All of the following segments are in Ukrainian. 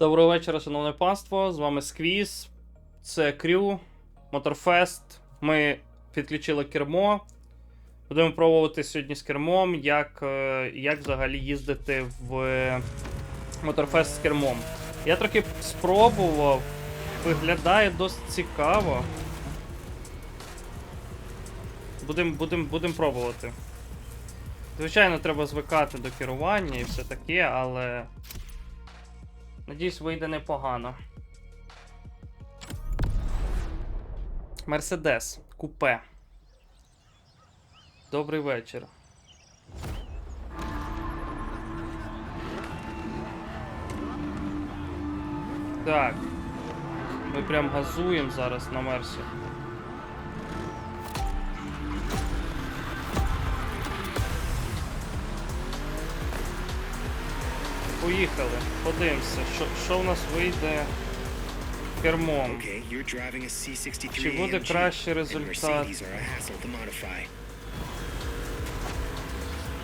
Доброго вечора, шановне панство. З вами Сквіз. Це Крю, Моторфест. Ми підключили кермо. Будемо пробувати сьогодні з кермом, як, е, як взагалі їздити в Моторфест з кермом. Я трохи спробував. Виглядає досить цікаво. Будемо будем, будем пробувати. Звичайно, треба звикати до керування і все таке, але. Надіюсь, вийде непогано. Мерседес. Купе. Добрий вечір. Так. Ми прям газуємо зараз на Мерсі. Поїхали, подивимося, що, що в нас вийде кермом. Okay, you're driving a C63 Чи буде кращий результат?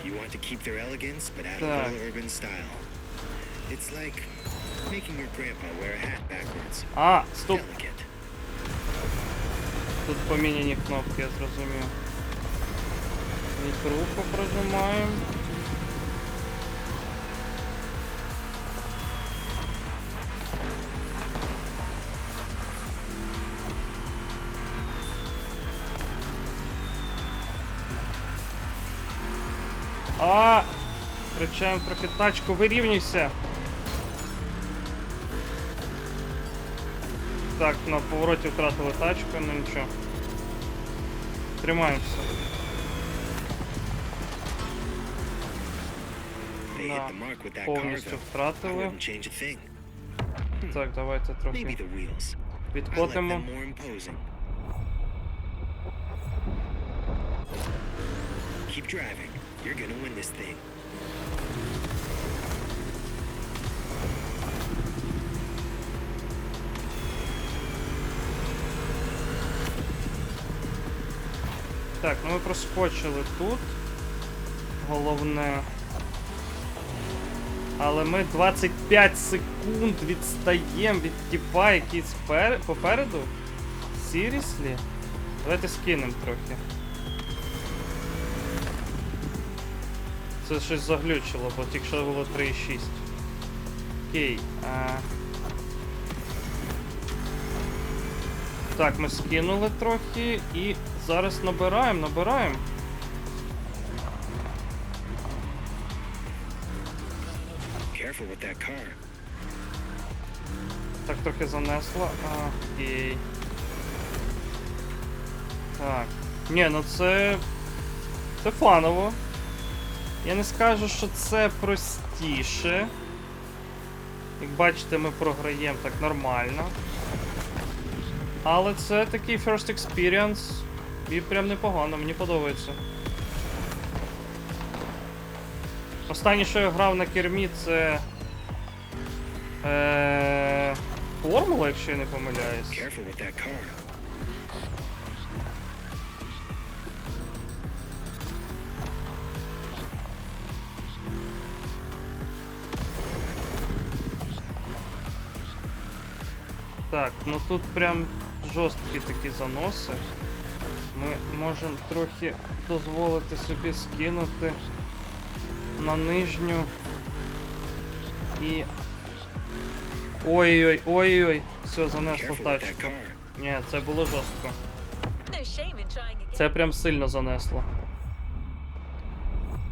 You want to keep their elegance, but add a little urban style. It's like making your grandpa wear a hat backwards. А, стоп, тут поміняні кнопки, я зрозумів. Мікруху прожимаємо. А! Втрачаємо трохи тачку, вирівнюйся! Так, на повороті втратили тачку, ну нічого. Тримаємося. Да, повністю втратили. Так, давайте трохи відкотимо. Keep driving. You're gonna win this thing. Так, ну ми проскочили тут. Головне. Але ми 25 секунд відстаємо від тіпа, який спер... попереду. Seriously? Давайте скинемо трохи. Це щось заглючило, бо тільки що було 3,6. Окей. А... Так, ми скинули трохи і зараз набираємо, набираємо. Так, трохи занесло. Окей. Так. Ні, ну це. Це фаново. Я не скажу, що це простіше. Як бачите, ми програємо так нормально. Але це такий first experience. І прям непогано, мені подобається. Останнє, що я грав на кермі, це. Е... Формула, якщо я не помиляюсь. Так, ну тут прям жорсткі такі заноси. Ми можемо трохи дозволити собі скинути на нижню. І. Ой-ой, ой-ой, все, занесло тачку. Ні, це було жорстко. Це прям сильно занесло.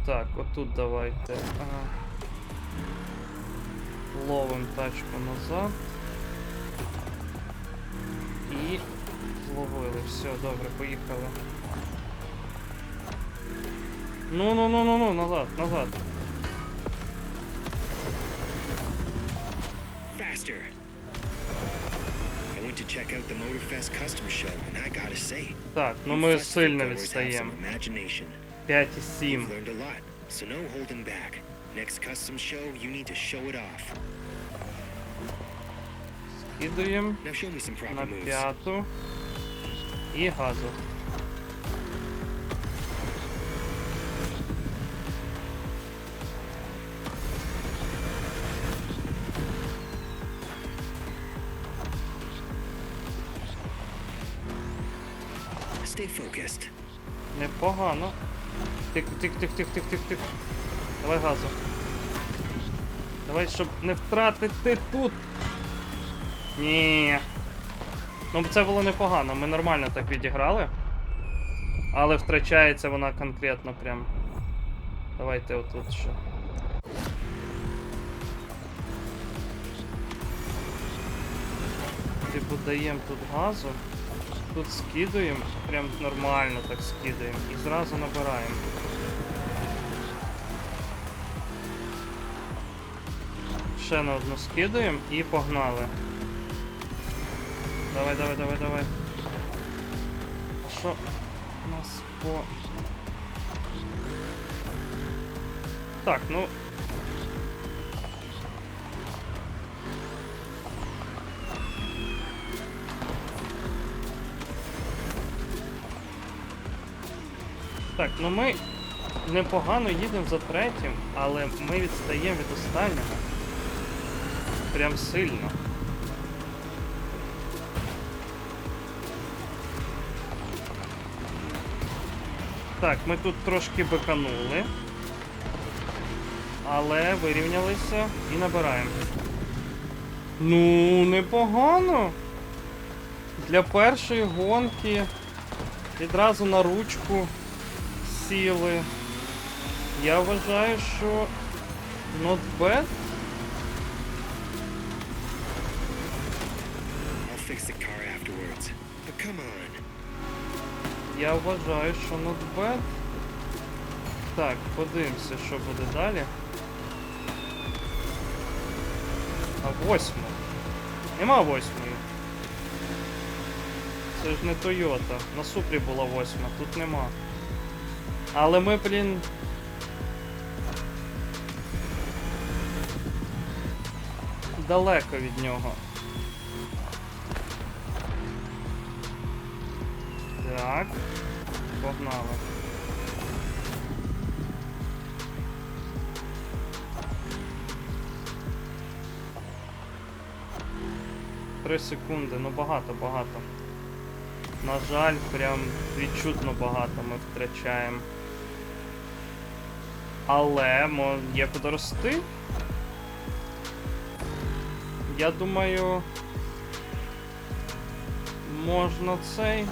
Так, отут давайте. Ага. Ловим тачку назад. І зловили. Все, добре, поїхали. Ну ну ну ну ну назад, назад. Faster. I went to check out the Motorfest custom show, and I gotta say, Так, ну you ми festival сильно goers have some відстаємо. imagination. 5,7. You've learned a lot, so no holding back. Next custom show, you need to show it off. Підуємо на п'яту і газу. Непогано. Тик, тик, тик, тик, тик, тик, тик. Давай газу. Давай, щоб не втратити тут ні. Ну це було непогано, ми нормально так відіграли. Але втрачається вона конкретно прям. Давайте отут ще. Типу даємо тут газу. Тут скидуємо, прям нормально так скидаємо і зразу набираємо. Ще на одну скидаємо і погнали. Давай, давай, давай, давай. А що у нас по. Так, ну. Так, ну ми непогано їдемо за третім, але ми відстаємо від останнього. Прям сильно. Так, ми тут трошки биканули. Але вирівнялися і набираємо. Ну, непогано. Для першої гонки відразу на ручку сіли. Я вважаю, що not bad. I'll fix the car afterwards. But come on. Я вважаю, що bad. Так, подивимося, що буде далі. А восьму. Нема восьмої. Це ж не Toyota. На Супрі була восьма, тут нема. Але ми, блін. Далеко від нього. Так. Погнали. Три секунди, ну багато, багато. На жаль, прям відчутно багато ми втрачаємо. Але є куди рости. Я думаю. Можна цей.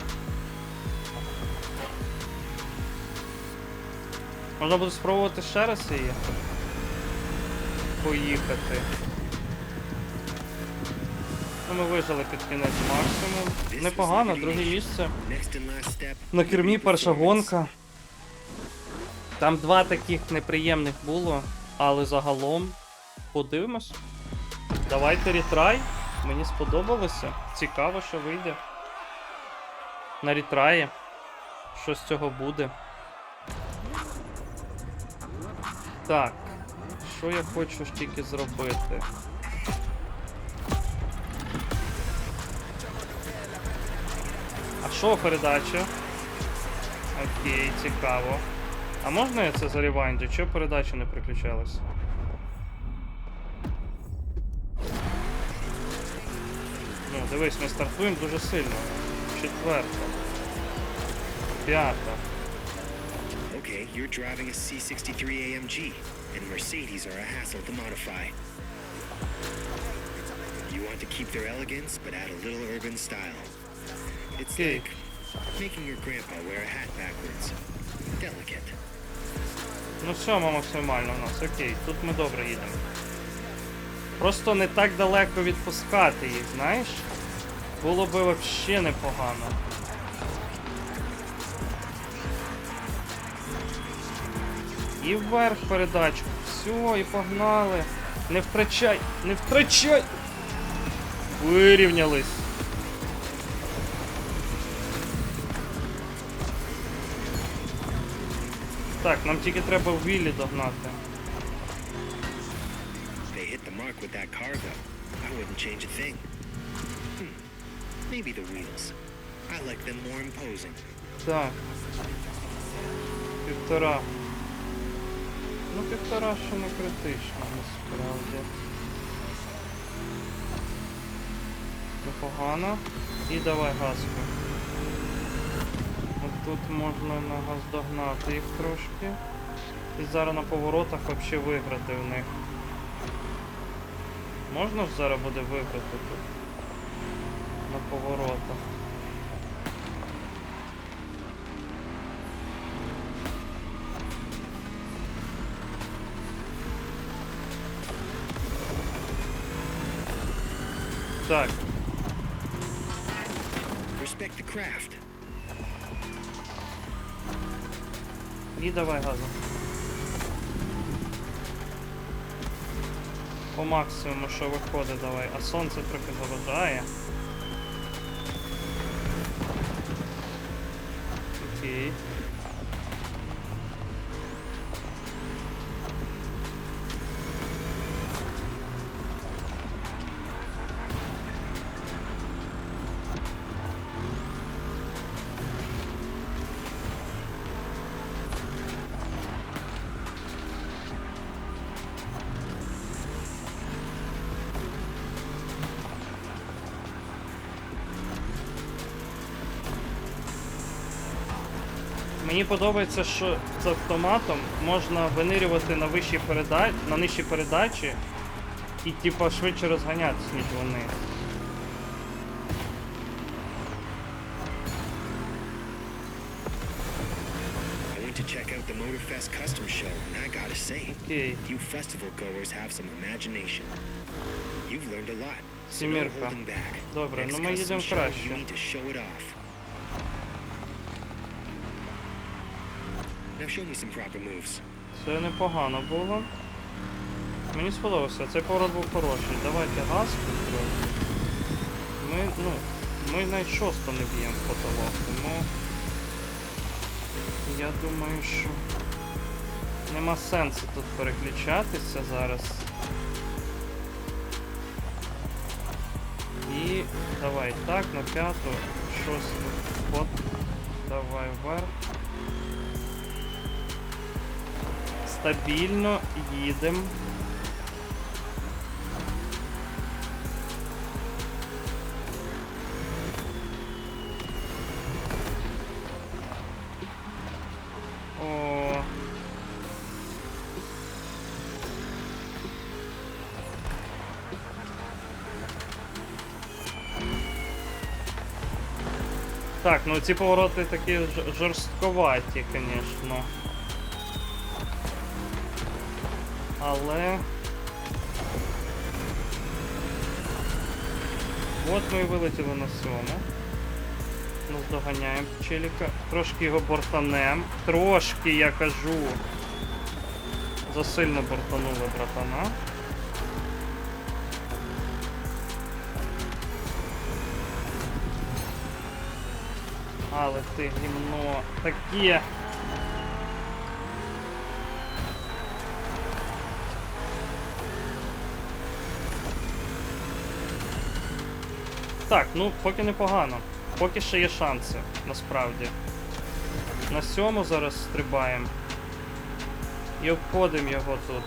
Можна буде спробувати ще раз її. Поїхати. Ну, ми вижили під кінець максимум. Непогано, друге місце. На кермі перша гонка. Там два таких неприємних було, але загалом подивимось. Давайте ретрай. Мені сподобалося. Цікаво, що вийде. На ретраї. Що з цього буде. Так. Що я хочу ж тільки зробити? А що передача? Окей, цікаво. А можна я це зареванджу? Чого передача не приключалась? Ну, дивись, ми стартуємо дуже сильно. Четверта. П'ята. Okay, you're driving a C63 AMG, and Mercedes are a hassle to modify. You want to keep their elegance, but add a little urban style. It's Okay. like making your grandpa wear a hat backwards. Delicate. Ну все, максимально у нас, окей, тут ми добре їдемо. Просто не так далеко відпускати їх, знаєш? Було би взагалі непогано. І вверх передачку. Все, і погнали. Не втрачай, не втрачай! Вирівнялись. Так, нам тільки треба Віллі догнати. They hit the mark with that car, though. I wouldn't change a thing. Hmm. Maybe the wheels. I like them more imposing. Так. Півтора. Ну, півтора ще не критично, насправді. Непогано. І давай газку. Тут можна наздогнати їх трошки. І зараз на поворотах взагалі виграти в них. Можна ж зараз буде виграти тут? На поворотах. Так, Respect the craft. і давай газом. По максимуму, що виходить, давай. А сонце трохи заважає. Мені подобається, що з автоматом можна винирювати на вищій переда... на нижчій передачі і типа швидше розганятися, ніж вони. To check out the Motorfest Custom Show, and I gotta say, Окей. you festival goers have some imagination. You've learned a lot. So no holding back. Добре, Next ну ми їдемо краще. You need to show it off. Now show me some proper moves. Це непогано було. Мені сподобався, цей поворот був хороший. Давайте газ трохи. Ми, ну, ми навіть шосто не б'ємо потолок, тому я думаю, що нема сенсу тут переключатися зараз. І давай так, на п'яту, шосту, от, давай вверх. Стабільно їдемо. Так, ну ці повороти такі жорстковаті, звісно. Але. От ми і вилетіли на сьому. Наздоганяємо челіка. Трошки його бортанем. Трошки, я кажу. Засильно бортанули братана. Але ти гімно таке. Так, ну поки непогано. Поки ще є шанси, насправді. На сьому зараз стрибаємо. І обходимо його тут.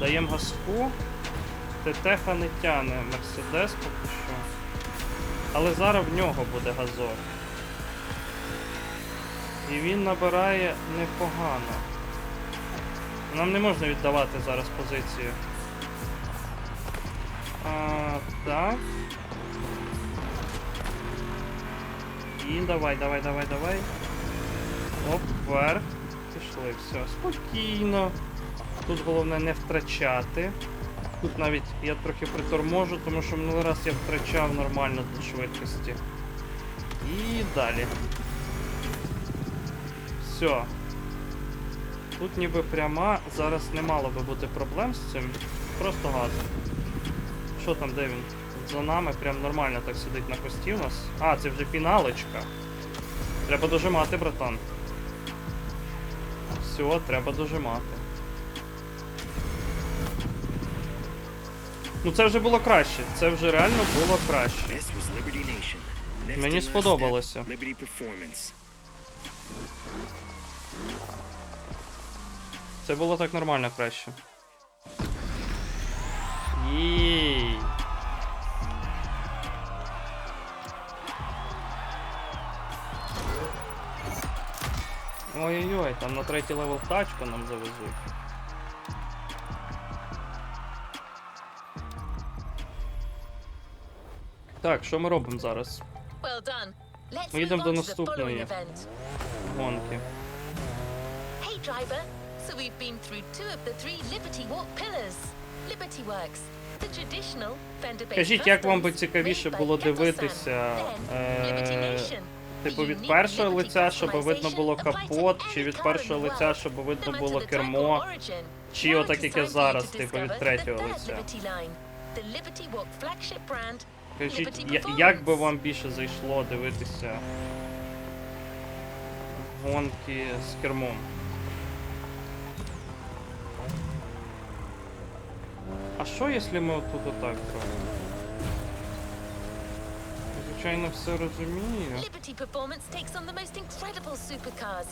Даємо газку. ТТХ не тяне Мерседес поки що. Але зараз в нього буде газок. І він набирає непогано. Нам не можна віддавати зараз позицію. А, так. І давай, давай, давай, давай. Оп, вверх. Пішли, все. Спокійно. Тут головне не втрачати. Тут навіть я трохи приторможу, тому що минулий раз я втрачав нормально тут швидкості. І далі. Все. Тут ніби пряма, зараз не мало би бути проблем з цим. Просто газ. Що там, де він? За нами прям нормально так сидить на хвості у нас. А, це вже фіналочка. Треба дожимати, братан. Все, треба дожимати. Ну це вже було краще. Це вже реально було краще. Мені сподобалося. Це було так нормально краще. Їй. Переживай, там на третій левел тачку нам завезуть. Так, що ми робимо зараз? Ми йдемо до наступної. Гонки. Hey driver, so we've been through two of the three Liberty Walk pillars. Liberty Works, Кажіть, як вам би цікавіше було дивитися, е, типу від першого лиця, щоб видно було капот, чи від першого лиця, щоб видно було кермо, чи отак, як я зараз, типу, від третього лиця. Кажіть, як би вам більше зайшло дивитися гонки з кермом? А що, якщо ми отут отак зробимо? Звичайно, все розумію. Liberty Performance takes on the most incredible supercars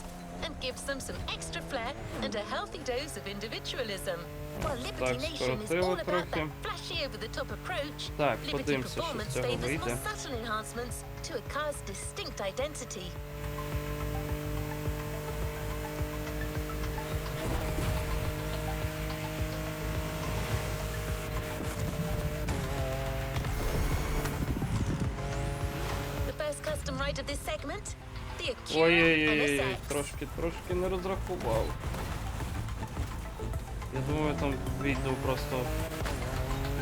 and gives them some extra flair and a healthy dose of individualism. While Liberty Так, Nation is скоротили all about трохи. that flashy over-the-top approach, Так, Liberty подивимося, що з Performance цього favors more вийде. subtle enhancements to a car's distinct identity. Ой-ой-ой, трошки, трошки не розрахував. Я думаю, там відео просто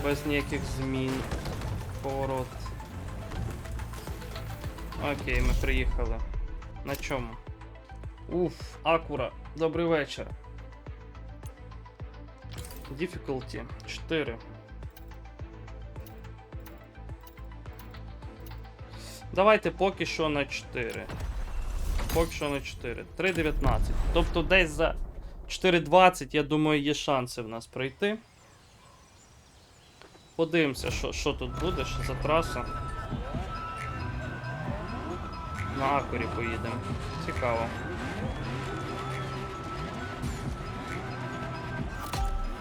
без ніяких змін. Поворот. Окей, ми приїхали. На чому? Уф, Акура. Добрий вечір. Difficulty 4. Давайте поки що на 4. Поки що на 4. 3.19. Тобто десь за 4.20, я думаю, є шанси в нас пройти. Подивимося, що, що тут буде, що за траса. На Акурі поїдемо. Цікаво.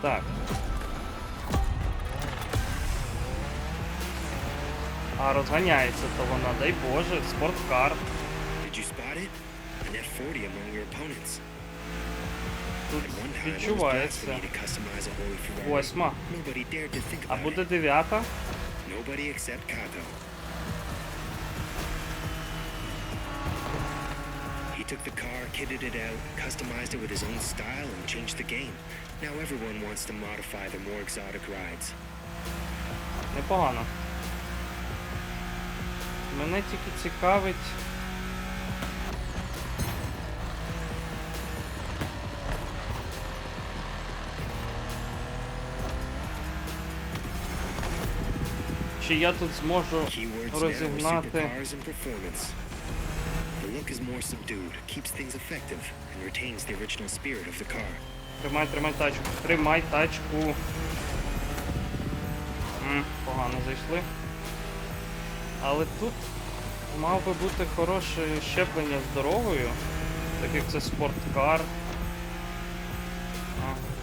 Так. А розганяється то вона, дай Боже, спорткар. 40 among your opponents. Відчувається. Восьма. А буде дев'ята. Nobody except Kato. He took the car, kitted it out, customized it with his own style, and changed the game. Now everyone wants to modify the more exotic rides. Непогано. Мене тільки цікавить. Original spirit of the car. Тримай, тримай тачку. Тримай тачку. М, погано зайшли. Але тут мав би бути хороше щеплення з дорогою, так як це спорткар.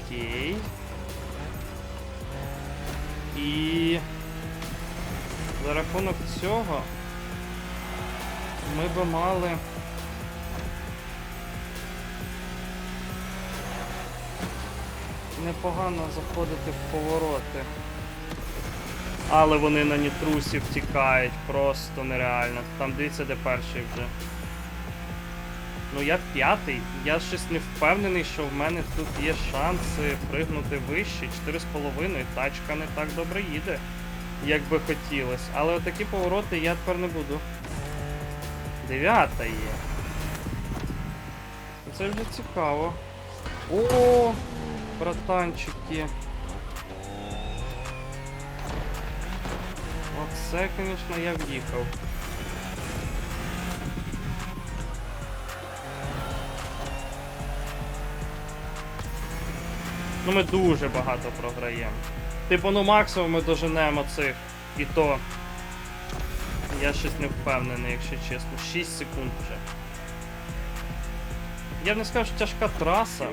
Окей. І за рахунок цього ми би мали. непогано заходити в повороти. Але вони на нітрусі втікають, просто нереально. Там дивіться, де перший вже. Ну я п'ятий. Я щось не впевнений, що в мене тут є шанси пригнути вище. 4,5. Тачка не так добре їде, як би хотілося. Але отакі повороти я тепер не буду. Дев'ята є. Це вже цікаво. О, братанчики. Оце, звісно, я в'їхав. Ну ми дуже багато програємо. Типу, ну максимум ми доженемо цих. І то. Я щось не впевнений, якщо чесно. 6 секунд вже. Я б не скажу, що тяжка траса.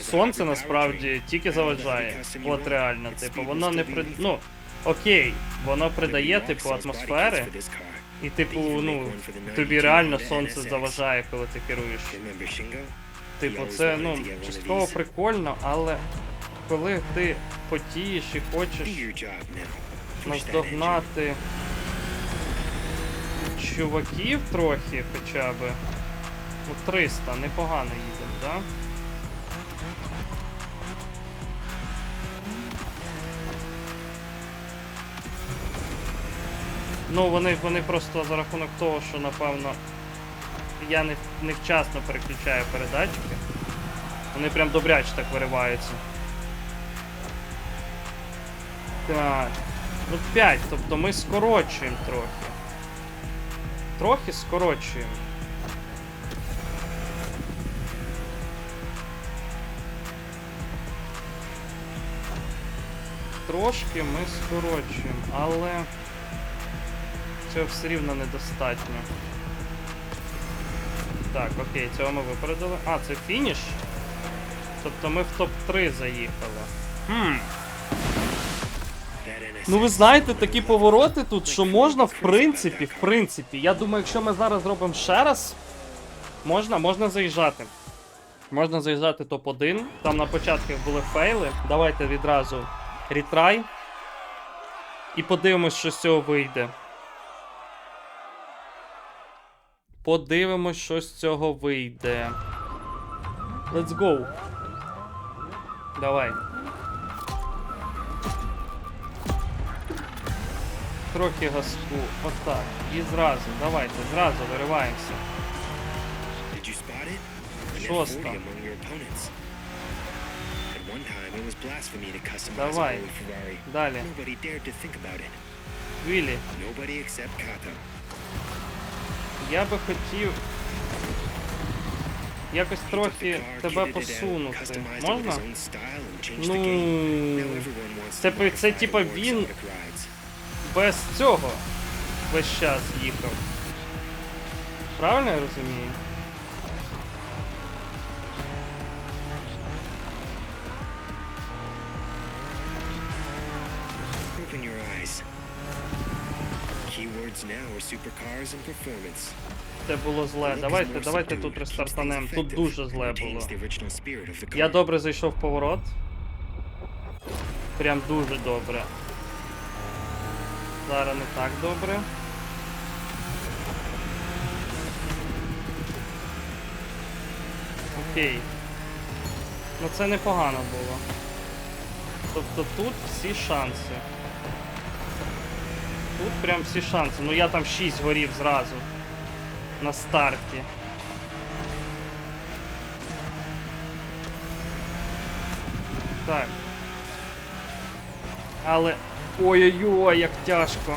Сонце насправді тільки заважає. От реально, типу, воно не при. Ну, окей, воно придає, типу, атмосфери. І, типу, ну, тобі реально сонце заважає, коли ти керуєш. Типу, це ну частково прикольно, але коли ти потієш і хочеш наздогнати чуваків трохи хоча б. Ну, 300, непогано їдемо, да? Ну, вони, вони просто за рахунок того, що напевно я не, невчасно переключаю передатчики. Вони прям добряче так вириваються. Так. Ну 5, тобто ми скорочуємо трохи. Трохи скорочуємо. Трошки ми скорочуємо, але цього все рівно недостатньо. Так, окей, цього ми випередили. А, це фініш? Тобто ми в топ-3 заїхали. Хм. Ну ви знаєте, такі повороти тут, що можна в принципі, в принципі. Я думаю, якщо ми зараз зробимо ще раз, можна, можна заїжджати. Можна заїжджати топ-1. Там на початках були фейли. Давайте відразу ретрай. І подивимось, що з цього вийде. Подивимось, що з цього вийде. Let's go. Давай. Трохи газку. Отак. І зразу. Давайте, зразу вириваємося. Шоста. F40 among your opponents. At one time, it was blasphemy to customize Давай. Далі. Kato. я би хотів якось трохи тебе посунути. Можна? Ну. Це, це типа він. Без цього весь час їхав. Правильно я розумію? Open your eyes. Keywords now are supercars and performance. Це було зле. Давайте, давайте тут рестартанем. Тут дуже зле було. Я добре зайшов в поворот. Прям дуже добре. Зараз не так добре. Окей. Ну це непогано було. Тобто тут всі шанси. Тут прям всі шанси. Ну я там 6 горів зразу. На старті. Так. Але. Ой-ой-ой, як тяжко.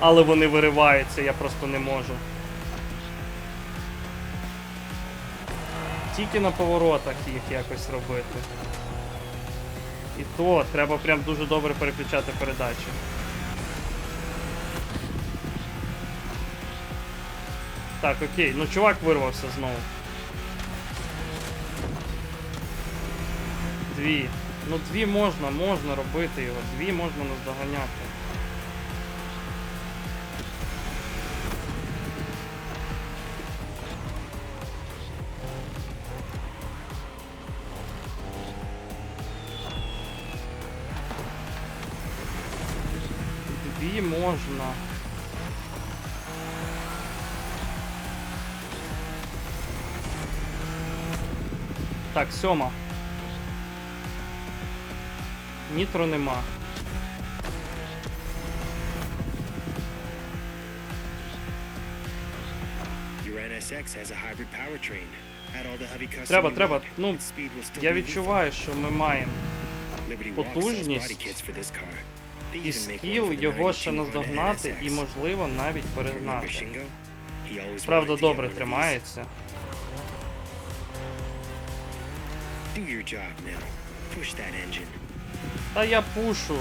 Але вони вириваються, я просто не можу. Тільки на поворотах їх якось робити. І то треба прям дуже добре переключати передачі. Так, окей, ну чувак вирвався знову. Дві. Ну дві можна, можна робити його, дві можна наздоганяти. Дві можна. Так, сьома. Heavy custom Треба, треба. Ну, я відчуваю, що ми маємо потужність і скіл його ще 92 Honda наздогнати і, можливо, навіть перегнати. Правда, добре тримається. Do your job now. Push that engine. Та я пушу.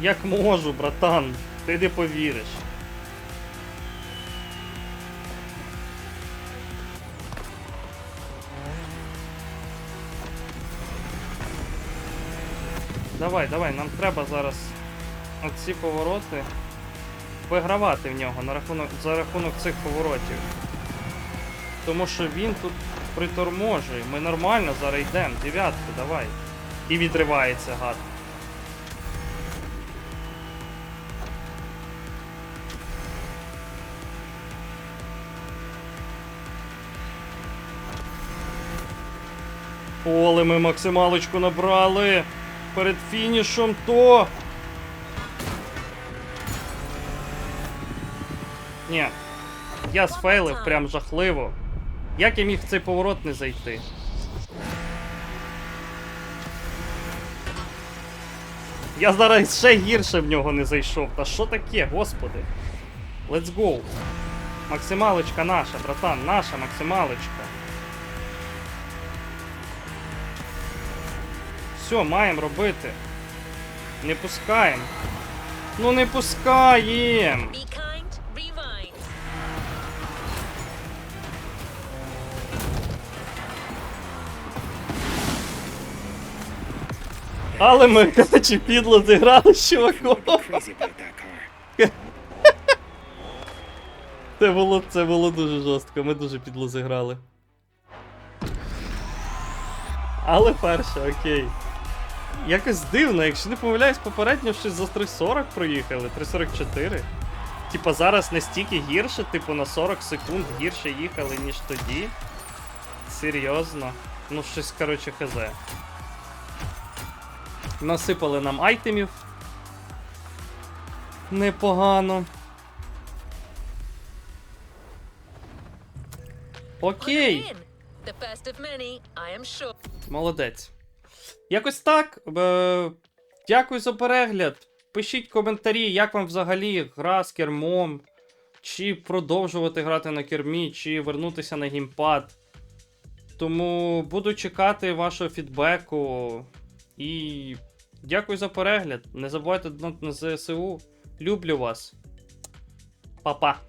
Як можу, братан. Ти не повіриш. Давай, давай, нам треба зараз оці повороти вигравати в нього на рахунок, за рахунок цих поворотів. Тому що він тут приторможує. Ми нормально зараз йдемо. Дев'ятку, давай. І відривається гад. Оле, ми максималочку набрали. Перед фінішом то. Ні. Я сфейлив прям жахливо. Як я міг в цей поворот не зайти? Я зараз ще гірше в нього не зайшов. Та що таке, господи? Let's go. Максималочка наша, братан, наша максималочка. Все, маємо робити. Не пускаємо. Ну не пускаємо. Але ми, короче, підло зіграли з чуваком. Це було, це було дуже жорстко, ми дуже підло зіграли. Але перше, окей. Якось дивно, якщо не помиляюсь, попередньо щось за 3.40 проїхали, 3.44. Типа зараз настільки гірше, типу на 40 секунд гірше їхали, ніж тоді. Серйозно. Ну, щось, коротше, хз. Насипали нам айтемів. Непогано. Окей. Молодець. Якось так. Дякую за перегляд. Пишіть коментарі, як вам взагалі гра з кермом. Чи продовжувати грати на кермі, чи вернутися на геймпад. Тому буду чекати вашого фідбеку. І дякую за перегляд. Не забувайте донати на ЗСУ. Люблю вас. Па-па.